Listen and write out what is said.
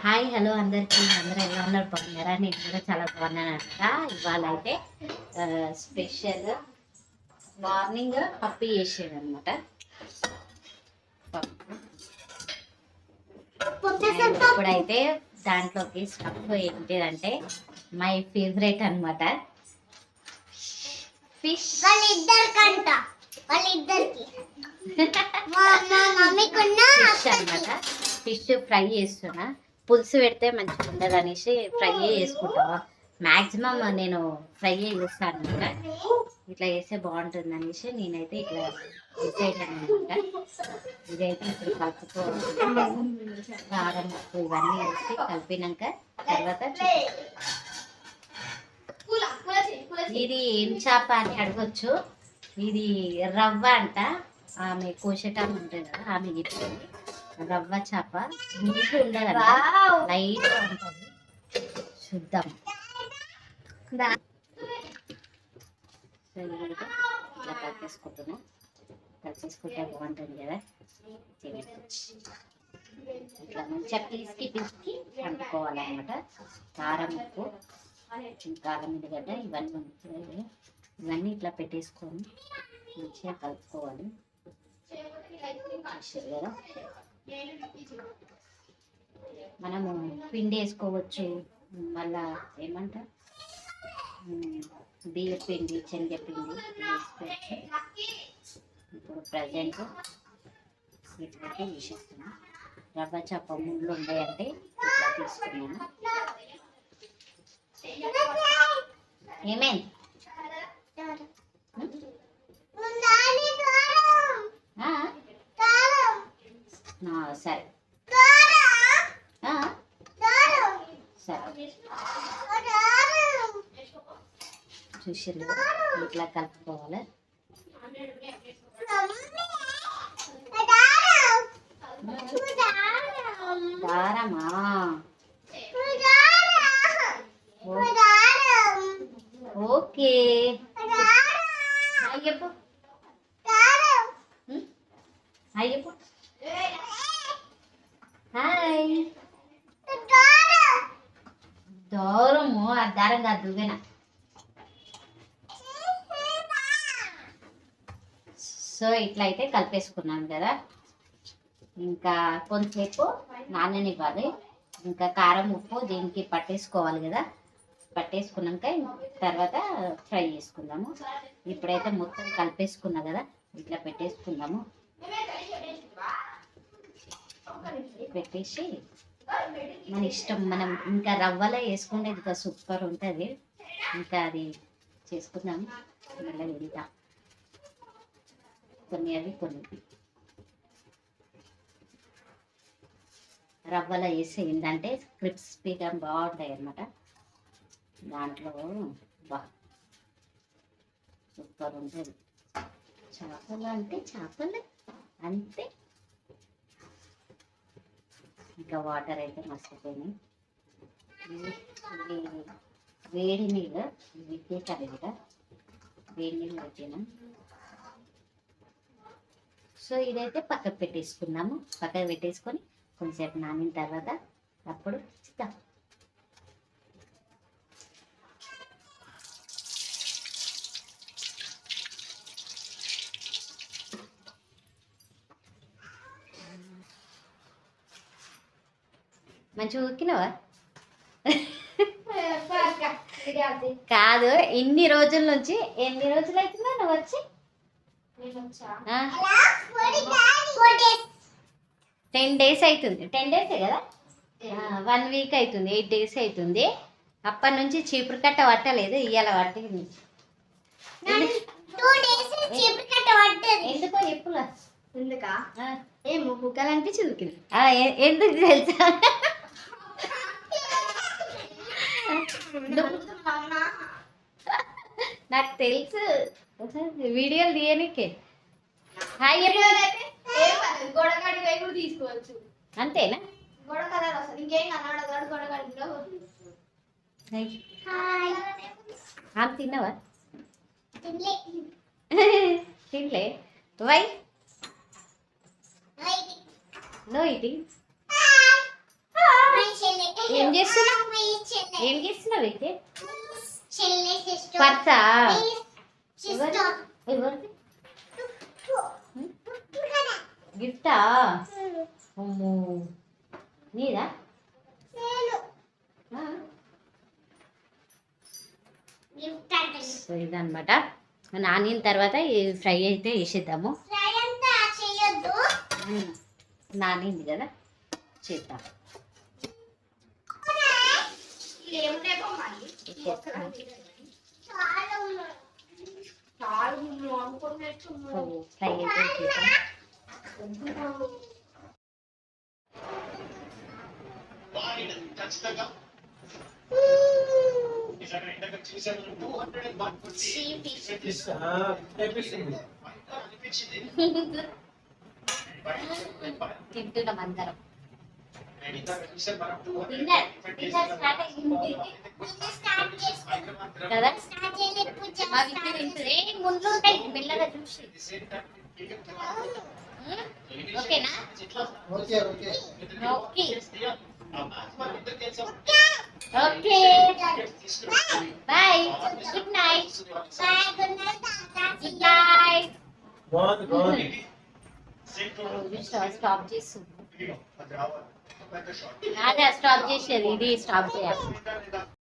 Hi hello అందరికీ. అందరూ ఎలా ఉన్నారు? బాగున్నారా? నేను కూడా చాలా బాగున్నాను అంట ఇవాళ అయితే స్పెషల్ మార్నింగ్ పప్పు చేసాను అనమాట ఇప్పుడైతే దాంట్లోకి స్టఫ్ ఏంటిదంటే మై ఫేవరెట్ అన్నమాట. ఫిష్. వాళ్ళిద్దరికంట. వాళ్ళిద్దరికి. మా మా మమ్మీకున్న ఫిష్ అనమాట ఫిష్ ఫ్రై చేస్తున్నా. పులుసు పెడితే మంచిగా ఉండదు అనేసి ఫ్రై చేసుకుంటావా? మ్యాక్సిమం నేను ఫ్రై చేస్తాను అనమాట ఇట్లా చేస్తే బాగుంటుంది అనేసి నేనైతే ఇట్లా చేసాను అనమాట ఇదైతే ఇప్పుడు పసుపు కారం ఉప్పు ఇవన్నీ వేసి కలిపినాక తర్వాత ఇది ఏం చేప అని అడగొచ్చు. ఇది రవ్వ అంట. ఆమె కోసేటం ఉంటుంది కదా ఆమె చెప్పింది. రవ్వ చేప. నీటి ఉండదంట లైట్ ఉంటుంది చూద్దాం. కలిపేసుకుంటున్నా. కలిపేసుకుంటే బాగుంటుంది కదా. ఇట్లా మంచిగా పీస్కి పీస్కి వండుకోవాలన్నమాట. కారం ఉప్పు కారం ఎల్లిగడ్డ ఇవన్నీ ఇవన్నీ ఇట్లా పెట్టేసుకొని మంచిగా కలుపుకోవాలి. కదా. మనము పిండి వేసుకోవచ్చు. మళ్ళా ఏమంటారు? బియ్య పిండి శనగపిండి వేసుకోవచ్చు. ఇప్పుడు ప్రజెంట్ ఇట్లయితే వేసేస్తున్నాం రవ్వ చేప ముళ్ళు ఉన్నాయంటే ఇట్లా తీసుకున్నాను. ఏమైంది సరే. సరే. చూసిర్రు. కదా? ఇట్లా కలుపుకోవాలి. దారమా? ఓకే. హాయ్ చెప్పు ఉం? హాయ్ చెప్పు హాయ్ దారంగా దారం దువ్వెన. సో ఇట్లా అయితే కలిపేసుకున్నాను కదా. ఇంకా కొంతసేపు నాననివ్వాలి. ఇంకా కారం ఉప్పు దీనికి పట్టేసుకోవాలి కదా. పట్టేసుకున్నాక తర్వాత ఫ్రై చేసుకుందాము. ఇప్పుడైతే మొత్తం కలిపేసుకున్నా కదా. ఇట్లా పెట్టేసుకుందాము. పెట్టేసి మన ఇష్టం మనం ఇంకా రవ్వలో వేసుకుంటే ఇంకా సూపర్ ఉంటుంది. ఇంకా అది చేసుకుందాం. మళ్ళీ వెళ్దాం కొన్ని అవి కొన్ని. రవ్వలో వేసి ఏంటంటే క్రిస్పీగా బాగుంటాయి అన్నమాట. దాంట్లో బా సూపర్ ఉంటుంది. చేపలు అంటే చేపలు అంతే. ఇంకా వాటర్ అయితే మర్చిపోయినాయి. ఇది వేడి నీళ్ళు విద్యుత్ కదా వేడి నీళ్ళు పెట్టినాం. సో ఇదైతే పక్కకు పెట్టేసుకున్నాము. పక్కకు పెట్టేసుకొని కొంచెంసేపు నానిన తర్వాత అప్పుడు చిత్తాం మంచిగా ఉక్కినవా కాదు ఇన్ని రోజుల నుంచి ఎన్ని రోజులు అవుతుందా నువ్వు వచ్చి? టెన్ డేస్ అవుతుంది టెన్ డేసే కదా? వన్ వీక్ అవుతుంది ఎయిట్ డేస్ అవుతుంది అప్పటి నుంచి చీపురు కట్ట పట్టలేదు ఇవాళ పట్టింది. ఎందుకో? చెప్పులా? ఎందుకా? ఏం బుక్కలు అనిపించింది ఎందుకు తెలుసా? నాకు తెలుసు. వీడియోలు తీయనీకే. హాయ్ తీసుకోవచ్చు. అంతేనా? గోడ కలర్ వస్తుంది. ఇంకేం కనబడదు గోడకాడిలో హాయ్ ఆమె తిన్నావా? తినలే. వై నో ఇది ఏం చేస్తున్నావు? ఏం చేస్తున్నావు అయితే? పర్సా? గిఫ్టా? అమ్మో. నీదా. సో ఇదన్నమాట. నానిన తర్వాత ఫ్రై అయితే వేసేద్దాము. నానింది కదా. చేద్దాం. ఫ్రై అయితే తింటున్నాం అందరం. కదా మా విద్య తింటుంది ఏ, ముండ్లు ఉంటాయి మెల్లగా చూసి ఉమ్, ఓకేనా okay okay okay okay bye good night good night బాగుంది బాగుంది స్టాప్ చేస్తుంది అదే స్టాప్ చేసేది ఇది స్టాప్ చేయాలి.